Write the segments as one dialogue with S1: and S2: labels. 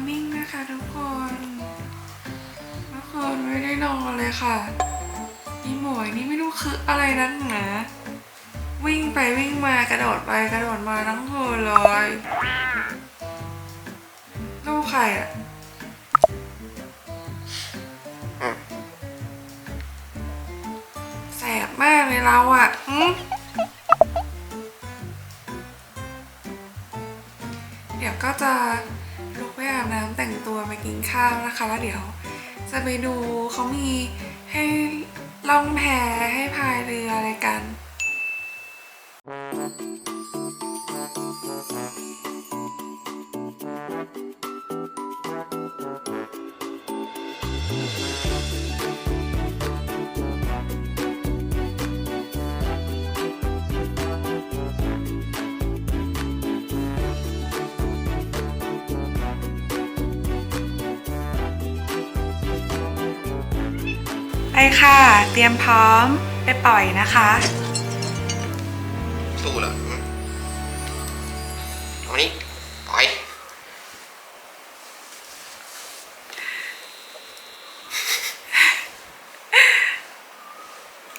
S1: ร์นิ่งนะคะทุกคนเมื่อคืนไม่ได้นอนเลยค่ะอีหมวยนี่ไม่รู้คืออะไรนักหนาวิ่งไปวิ่งมากระโดดไปกระโดดมาทั้งคืนเลยลูกใครอะแสบมากเลยเราอะเดี๋ยวก็จะ ลุกไปอาบน้ำแต่งตัวไปกินข้าวนะคะแล้วเดี๋ยว จะไปดูเขามีให้ล่องแพให้พายเรืออะไรกันไป ค่ะ เตรียมพร้อมไปปล่อยนะคะ
S2: สู้เหรออืมเอามานี่ปล่อย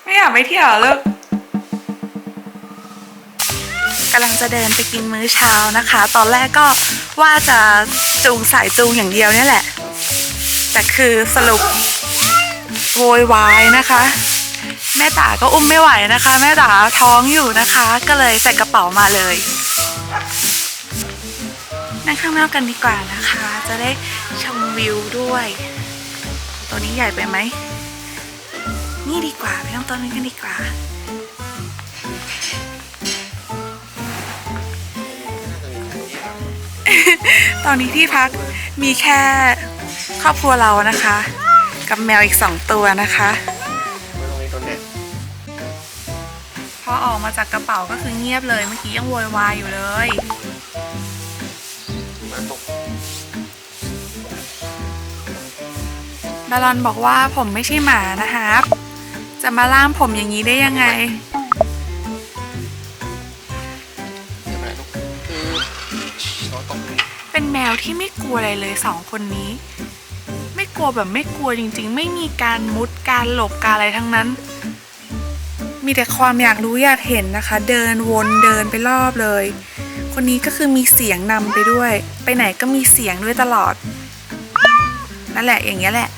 S1: ไม่อยากไปเที่ยวเลยกำลังจะเดินไปกินมื้อเช้านะคะ ตอนแรกก็ว่าจะจูงสายจูงอย่างเดียวเนี่ยแหละ แต่คือสรุป โวยวายนะคะ แม่จ๋าก็อุ้มไม่ไหวนะคะ แม่จ๋าท้องอยู่นะคะ ก็เลยใส่กระเป๋ามาเลยนั่งข้างนอกกันดีกว่านะคะ จะได้ชมวิวด้วย ตัวนี้ใหญ่ไปไหม นี่ดีกว่าไปนั่งต๊ะนี้กันดีกว่าตอนนี้ที่พักมีแค่ครอบครัวเรานะคะ กับแมวอีกสองตัวนะคะ
S2: ไม่ลงในต้นเนี่ย
S1: พอออกมาจากกระเป๋าก็คือเงียบเลย เมื่อกี้ยังโวยวายอยู่เลย
S2: มาตก
S1: บาลอนบอกว่าผมไม่ใช่หมานะครับ จะมาล่ามผมอย่างนี้ได้ยังไง
S2: เดี๋ยวนะลูกคือเราตก
S1: เป็นแมวที่ไม่กลัวอะไรเลยสองคนนี้่กลัวแบบไม่กลัวจริง ๆ ไม่มีการมุดการหลบการอะไรทั้งนั้น มีแต่ความอยากรู้อยากเห็นนะคะ เดินวนเดินไปรอบเลย คนนี้ก็คือมีเสียงนำไปด้วย ไปไหนก็มีเสียงด้วยตลอดนั่นแหละอย่างเงี้ยแหละ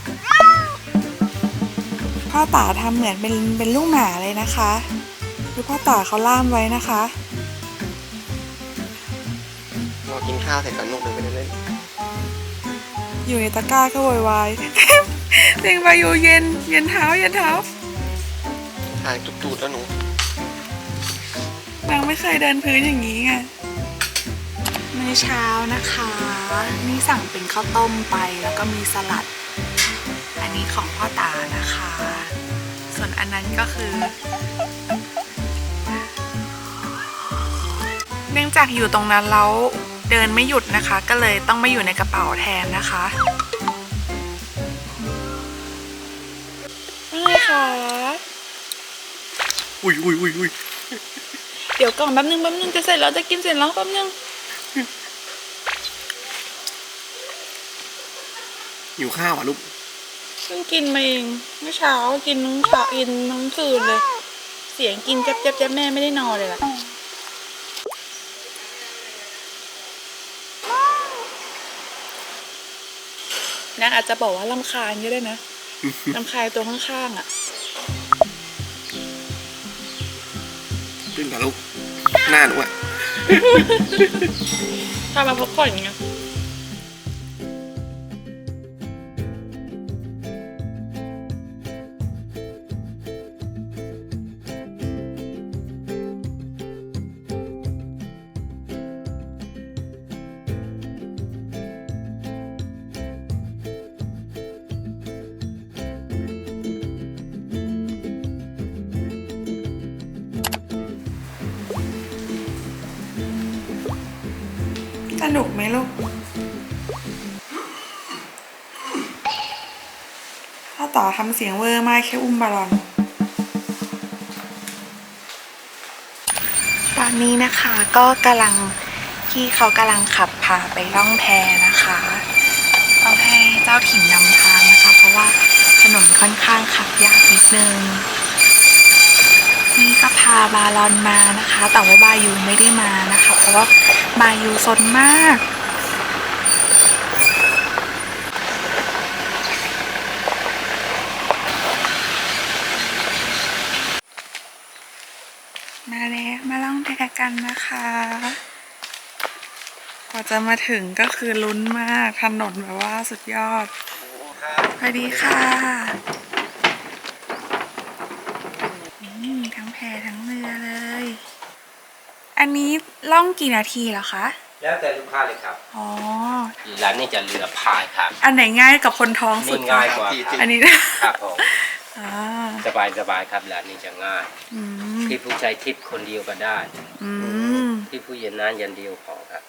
S1: พ่อตาทำเหมือนเป็นเป็นลูกหมาเลยนะคะดูพ่อตาเขาล่ามไว้นะคะ
S2: รอกินข้าวเสร็จกันลูกเดินไปเล่น
S1: อยู่ในตะกร้าก็โวยวายเต็งไปอยู่เย็นเย็นเท้าเย็นเท้า
S2: ๆทางจุดตูดแล้วหนู
S1: นางไม่เคยเดินพื้นอย่างนี้ไงมื้อเช้านะคะ นี่สั่งเป็นข้าวต้มไปแล้วก็มีสลัด อันนี้ของพ่อตานะคะ ส่วนอันนั้นก็คือ เนื่องจากอยู่ตรงนั้นแล้ว เดินไม่หยุดนะคะ ก็เลยต้องมาอยู่ในกระเป๋าแทนนะคะ นี่ค่ะ
S2: อุ้ยอุ้ยอุ้ยอุ้ย
S1: เดี๋ยวก่อนแป๊บนึงแป๊บนึงจะเสร็จแล้วจะกินเสร็จแล้วแป๊บนึง
S2: หิวข้าวอะลูก
S1: เพิ่งกินมาเองเมื่อเช้ากินทั้งเช้ากินทั้งคืนเลย เสียงกินแจ๊บแจ๊บแจ๊บแม่ไม่ได้นอนเลยล่ะ นางอาจจะบอกว่าลำคาญก็ได้นะลำคาญตัวข้างๆอะ
S2: ขึ้นกับลูกหน้าหนูอะ
S1: พามาพักผ่อนไง นุกไหมลูกถ้าต่อทำเสียงเวอร์มากแค่อุ้มบอลลอนตอนนี้นะคะก็กำลังที่เขากำลังขับพาไปล่องแพนะคะต้องให้เจ้าถิ่นนำทางนะคะ เพราะว่าถนนค่อนข้างขับยากนิดนึง นี่ก็พาบาลอนมานะคะ แต่ว่าบายูไม่ได้มานะคะ เพราะว่าบายูซนมากมาแล้วมาล่องแพกันนะคะ กว่าจะมาถึงก็คือลุ้นมากถนนแบบว่าสุดยอดสวัสดีค่ะนี่ทั้งแพทั้งเรือเลย อันนี้ล่องกี่นาทีเหรอคะ
S3: แล้วแต่ลูกค้าเลยครับ
S1: อ๋อ
S3: ร้านนี้จะเรือพายครับ
S1: อันไหนง่ายกับคนท้องสุ
S3: นี่
S1: ด
S3: ง่าย
S1: คะ
S3: กว่า
S2: ที่
S3: ค
S2: ที่
S3: รับ
S1: อันนี้
S3: ครับผม
S1: อ่า
S3: สบายสบายครับร้านนี้จะง่าย
S1: อืม
S3: ที่ผู้ชายทิพย์คนเดียวก็ได้
S1: อืม
S3: ที่ผู้เย็นนั้นยันเดียวพอครับ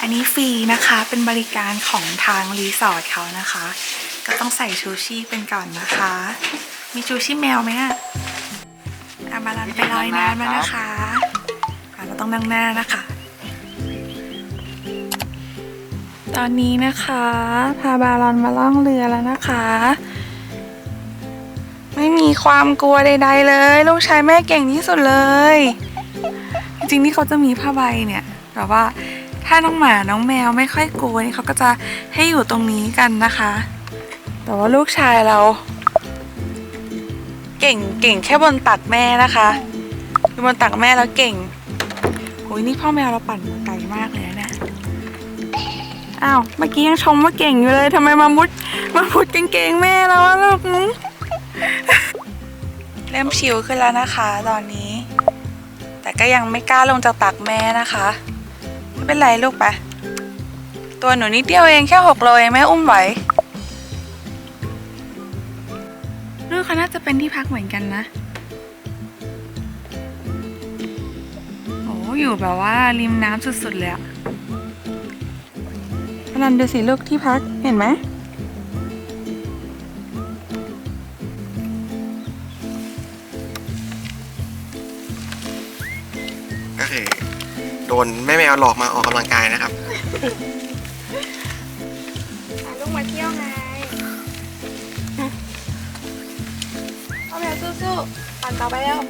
S1: อันนี้ฟรีนะคะ เป็นบริการของทางรีสอร์ทเขานะคะ ก็ต้องใส่ชูชีพเป็นก่อนนะคะ มีชูชีพแมวไหมอะอามาลันไปลอยน้ำแล้วนะคะอะเรา ต้องนั่งหน้านะคะ ตอนนี้นะคะ พาบาลอนมาล่องเรือแล้วนะคะ ไม่มีความกลัวใด ๆ เลย ลูกชายแม่เก่งที่สุดเลย จริงๆที่เขาจะมีผ้าใบเนี่ยแบบว่าถ้าน้องหมาน้องแมวไม่ค่อยกลัวนี่เขาก็จะให้อยู่ตรงนี้กันนะคะ แต่ว่าลูกชายเรา เก่งเก่งแค่บนตักแม่นะคะอยู่บนตักแม่แล้วเก่ง โอ้ยนี่พ่อแมวเราปั่นไกลมากเลยนะเนี่ยอ้าวเมื่อกี้ยังชมว่าเก่งอยู่เลยทำไมมามุดมามุดกางเกงแม่แล้วะลูกหึเริ่มชิวขึ้นแล้วนะคะ ตอนนี้ แต่ก็ยังไม่กล้าลงจากตักแม่นะคะไม่เป็นไรลูกไปตัวหนูนิดเดียวเองแค่หกโลเองแม่อุ้มไหวลูกเขาน่าจะเป็นที่พักเหมือนกันนะ อ้อยู่แบบว่าริมน้ำสุดๆเลยอะพนันดูสิลูกที่พักเห็นไหม
S2: ก็คือโดนแม่แมวหลอกมาออกกำลังกายนะครับ
S1: ลูกมาเที่ยวไงเอาแบบสู้ๆปั่นต่อไปแล้ว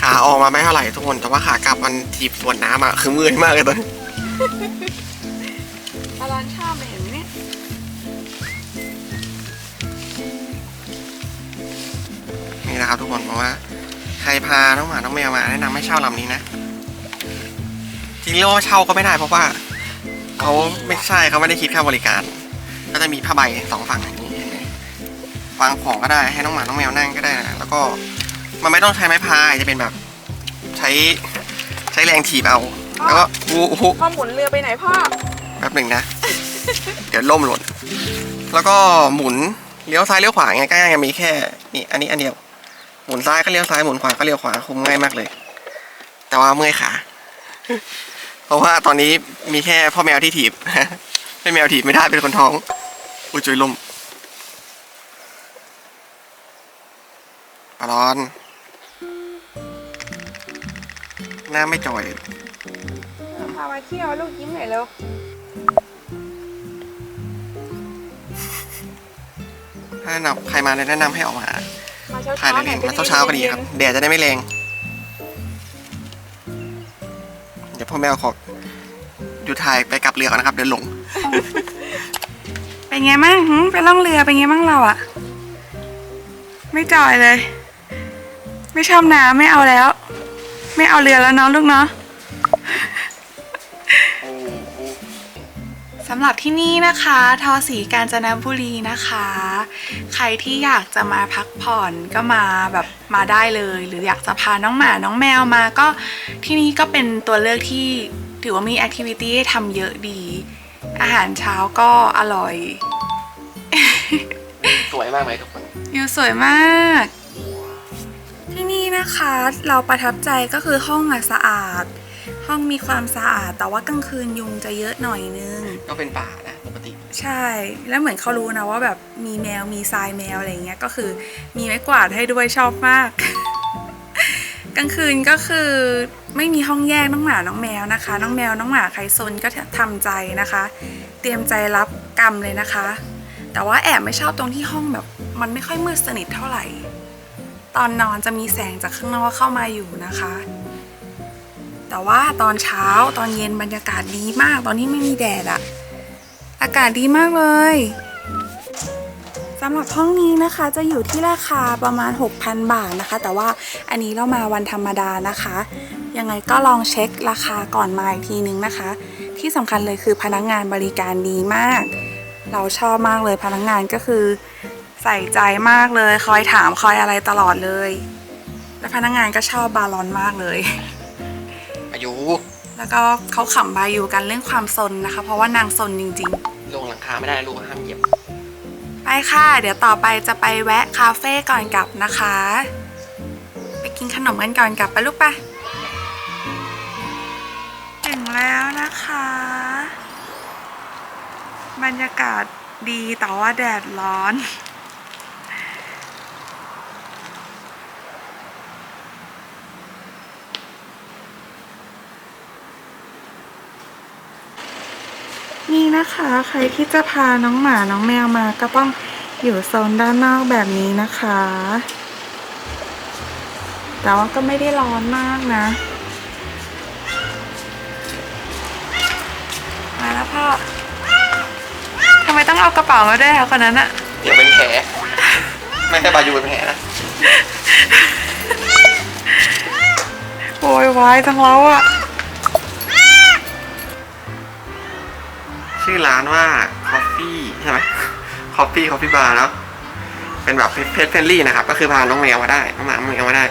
S2: ขาออกมาไม่เท่าไหร่ทุกคน แต่ว่าขากลับมันถีบสวนน้ำอะคือเมื่อยมากเลยตอนนี้
S1: บาลอนชอบเห็นเนี่ย
S2: นี่นะครับทุกคนเพราะว่าใครพาน้องหมาน้องแมวมาแนะนำให้เช่าลำนี้นะ จริงๆเรียกว่าเช่าก็ไม่ได้เพราะว่าเขาไม่ใช่เขาไม่ได้คิดค่าบริการ ก็จะมีผ้าใบสองฝั่งอย่างนี้เห็นไหมวางของก็ได้ให้น้องหมาน้องแมวนั่งก็ได้นะแล้วก็ มันไม่ต้องใช้ไม้พายจะเป็นแบบ ใช้ใช้แรงถีบเอา แล้วก็อู้หู
S1: พ่อหมุนเรือไปไหนพ่อ
S2: แป๊บหนึ่งนะ เดี๋ยวล่มหล่น แล้วก็หมุนเลี้ยวซ้ายเลี้ยวขวาไงก็ยังมีแค่นี่อันนี้อันเดียว หมุนซ้ายก็เลี้ยวซ้ายหมุนขวาก็เลี้ยวขวาคุมง่ายมากเลย แต่ว่าเมื่อยขา เพราะว่าตอนนี้มีแค่พ่อแมวที่ถีบให้แมวถีบไม่ได้เป็นคนท้อง อุ้ยจุยลมปลาร้อน หน้าไม่จอย
S1: พามาเที่ยวลูกยิ้มหน่อยเร็ว
S2: ถ้าแนะนำใครมาแนะนำให้ออกมา
S1: มาเช้า
S2: ถ่าย
S1: เช้า
S2: แรงๆมาเช้าๆก็ดีครับแดดจะได้ไม่แรงเดี๋ยวพ่อแมวขออยู่ถ่ายไปกลับเรือก่อนนะครับ เดินหลง
S1: เป็นไงมั่งหึไปล่องเรือเป็นไงมั่งเราอะไม่จอยเลย ไม่ชอบน้ำไม่เอาแล้ว ไม่เอาเรือแล้วเนาะลูกเนาะสำหรับที่นี่นะคะทอสีกาญจนบุรีนะคะ ใครที่อยากจะมาพักผ่อนก็มาแบบมาได้เลย หรืออยากจะพาน้องหมาน้องแมวมาก็ที่นี่ก็เป็นตัวเลือกที่ถือว่ามีแอคทิวิตี้ให้ทำเยอะดี อาหารเช้าก็อร่อย
S2: สวยมากไหมทุกคน
S1: วิวสวยมากที่ นี่นะคะ เราประทับใจก็คือห้องอะสะอาด ห้องมีความสะอาด แต่ว่ากลางคืนยุงจะเยอะหน่อยนึง
S2: ก็เป็นป่านะปกติ
S1: ใช่ แล้วเหมือนเขารู้นะว่าแบบมีแมวมีทรายแมวอะไรเงี้ยก็คือมีไม้กวาดให้ด้วยชอบมาก กลางคืนก็คือไม่มีห้องแยกน้องหมาน้องแมวนะคะ น้องแมวน้องหมาใครซนก็ทำใจนะคะ เตรียมใจรับกรรมเลยนะคะ แต่ว่าแอบไม่ชอบตรงที่ห้องแบบ มันไม่ค่อยมืดสนิทเท่าไหร่ ตอนนอนจะมีแสงจากข้างนอกเข้ามาอยู่นะคะ แต่ว่าตอนเช้าตอนเย็นบรรยากาศดีมาก ตอนที่ไม่มีแดดอะอากาศดีมากเลยสำหรับห้องนี้นะคะจะอยู่ที่ราคาประมาณ 6,000 บาทนะคะ แต่ว่าอันนี้เรามาวันธรรมดานะคะ ยังไงก็ลองเช็คราคาก่อนมาอีกทีนึงนะคะ ที่สำคัญเลยคือพนักงานบริการดีมาก เราชอบมากเลยพนักงานก็คือ ใส่ใจมากเลย คอยถามคอยอะไรตลอดเลย และพนักงานก็ชอบบาลอนมากเลย
S2: อายุ
S1: แล้วก็เขาขำบาอยู่กันเรื่องความซนนะคะ เพราะว่านางซนจริง
S2: ลงหลังคาไม่ได้ลูกห้ามเหยียบ
S1: ๆ ไปค่ะ เดี๋ยวต่อไปจะไปแวะคาเฟ่ก่อนกลับนะคะ ไปกินขนมกันก่อนกลับไปลูกไปะถึงแล้วนะคะ บรรยากาศดีแต่ว่าแดดร้อน นี่นะคะ ใครที่จะพาน้องหมาน้องแมวมาก็ต้องอยู่โซนด้านนอกแบบนี้นะคะ แต่ว่าก็ไม่ได้ร้อนมากนะ มาแล้วพ่อทำไมต้องเอากระเป๋ามาด้วยคะคนนั้นอะ
S2: เดี๋ยวเป็นแผลไม่ให้บายูเป็นแผลนะ
S1: โวยวายจังแล้วอะ
S2: ชื่อร้านว่า Coffee ใช่ไหม Coffee Coffee Bar เนาะเป็นแบบเพจเฟรนลี่นะครับ ก็คือพาน้องแมวมาได้น้องหมาน้องแมวมาได้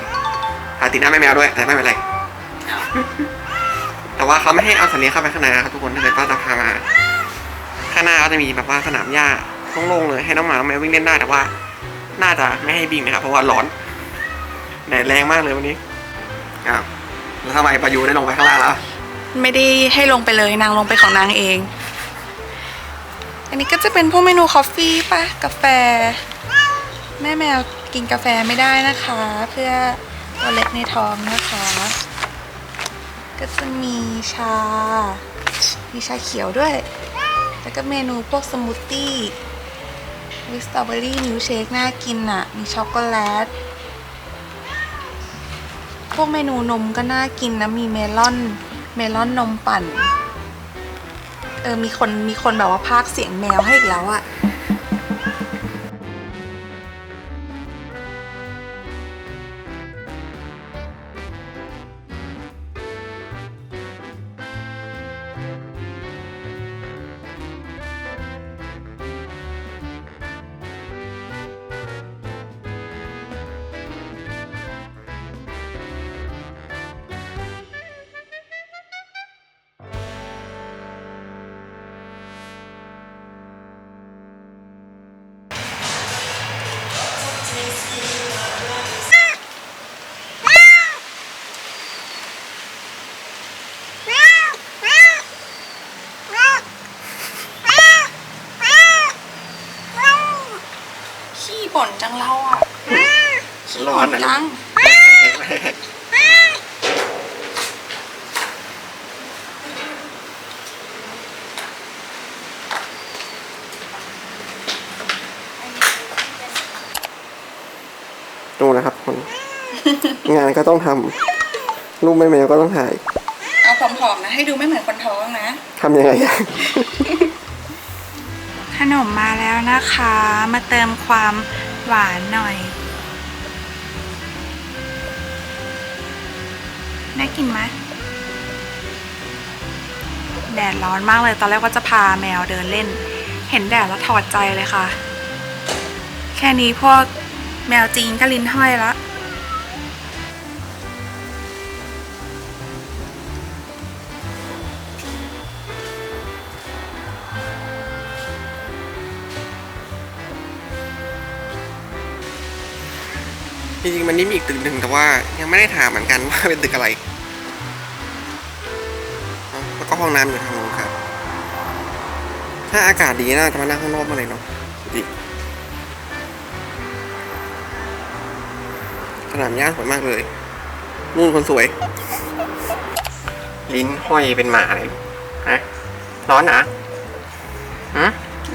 S2: พาติดหน้าแม่แมวด้วยแต่ไม่เป็นไร แต่ว่าเขาไม่ให้เอาสัตว์เลี้ยงเข้าไปข้างในนะครับทุกคนถ้าเกิดว่าจะพามาข้างหน้าก็จะมีแบบว่าสนามหญ้าโล่งๆเลยให้น้องหมาน้องแมววิ่งเล่นได้แต่ว่า น่าจะไม่ให้วิ่งนะครับเพราะว่าร้อนแดดแรงมากเลยวันนี้ครับแล้วทำไมปายูได้ลงไปข้างล่างแล้ว
S1: ไม่ได้ให้ลงไปเลยนางลงไปของนางเอง อันนี้ก็จะเป็นพวกเมนูคอฟฟี่ปะกาแฟ แม่แมวกินกาแฟไม่ได้นะคะ เพื่อตัวเล็กในท้องนะคะ ก็จะมีชา มีชาเขียวด้วย แล้วก็เมนูพวกสมูทตี้วิสตรอเบอรี่มิลเชคน่ากินอะ มีช็อกโกแลต พวกเมนูนมก็น่ากินนะ มีเมลอน เมลอนนมปั่น ออมีคนมีคนแบบว่าพากเสียงแมวให้อีกแล้วอะ น
S2: น
S1: นะจัง
S2: ดูนะครับคนงานก็ต้องทำรูปแม่แมวก็ต้องถ่าย
S1: เอาผอมๆนะ ให้ดูไม่เหมือนคนท้องนะ
S2: ทำยังไงอะ
S1: ขนมมาแล้วนะคะ มาเติมความหวานหน่อย น่ากินไหมแดดร้อนมากเลย ตอนแรกว่าจะพาแมวเดินเล่น เห็นแดดแล้วถอดใจเลยค่ะ แค่นี้พวกแมวจีนก็ลิ้นห้อยแล้ว
S2: จริงๆมันนี่มีอีกตึกหนึ่งแต่ว่ายังไม่ได้ถามเหมือนกันว่าเป็นตึกอะไร แล้วก็ห้องน้ำอยู่ทางนู้นครับ ถ้าอากาศดีน่าจะมานั่งข้างนอกมาเลยเนาะดีสนามหญ้าสวยมากเลย นู่นคนสวย ลิ้นห้อยเป็นหมาเลยฮะร้อนนะฮะ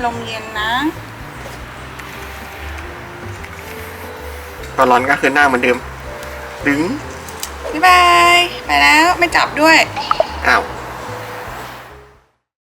S1: ลมเย็นนะ
S2: อนร้อนก็คือหน้าเหมือนเดิม ดึง
S1: บ๊ายบาย ไปแล้วไม่จับด้วย
S2: อ้าว